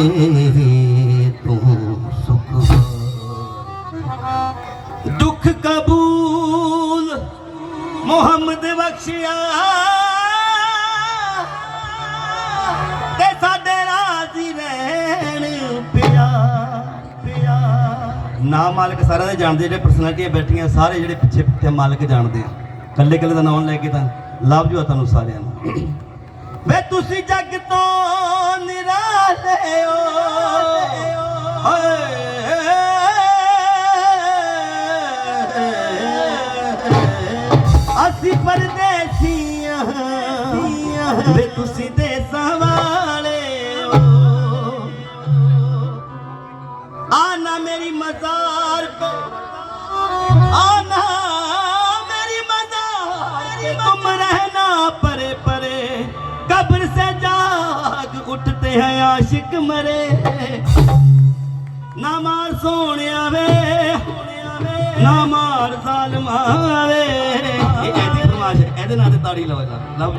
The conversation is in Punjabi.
ਤੂੰ ਸੁਖ। ਦੁੱਖ ਕਬੂਲ ਮੁਹੰਮਦ ਬਖਸ਼ਿਆ। ਤੇ ਸਾਡੇ ਰਾਜ਼ੀ ਰਹਿਣ ਪਿਆ ਪਿਆ। ਨਾ ਮਾਲਕ ਸਾਰਿਆਂ ਦੇ ਜਾਣਦੇ ਜਿਹੜੇ ਪਰਸਨੈਲਿਟੀਆਂ ਬੈਠੀਆਂ, ਸਾਰੇ ਜਿਹੜੇ ਪਿੱਛੇ ਪਿੱਛੇ ਮਾਲਕ ਜਾਣਦੇ ਆ। ਕੱਲੇ ਕੱਲੇ ਦਾ ਨਾਮ ਲੈ ਕੇ ਤਾਂ ਲਾਭ ਜੂ ਤੁਹਾਨੂੰ ਸਾਰਿਆਂ ਨੂੰ। ਵੇ ਤੁਸੀਂ ਜੱਗ ਤੋਂ ਅਸੀਂ ਪਰਦੇਸੀਆਂ। ਵੇ ਤੁਸੀਂ ਦੇਸਾਂ ਵਾਲੇ ਆਨਾ ਮੇਰੀ ਮਜ਼ਾਰ ਪੇ ਆਨਾ ਮੇਰੀ ਮਜ਼ਾਰ ਪੇ ਤੁਮ ਰਹਿਣਾ ਪਰੇ ਪਰੇ। ਕਬਰ ਸੇ ਜਾਗ ਉੱਠਤੇ ਹੈ ਆਸ਼ਿਕ ਮਰੇ। ਨਾ ਮਾਰ ਸੋਹਣਿਆ ਵੇ। ਨਾ ਮਾਰ ਜ਼ਾਲਮਾ ਵੇ। ਇਹਦੇ ਨਾਂ ਤੇ ਤਾੜੀ ਲਵਾ ਜਾ। Love you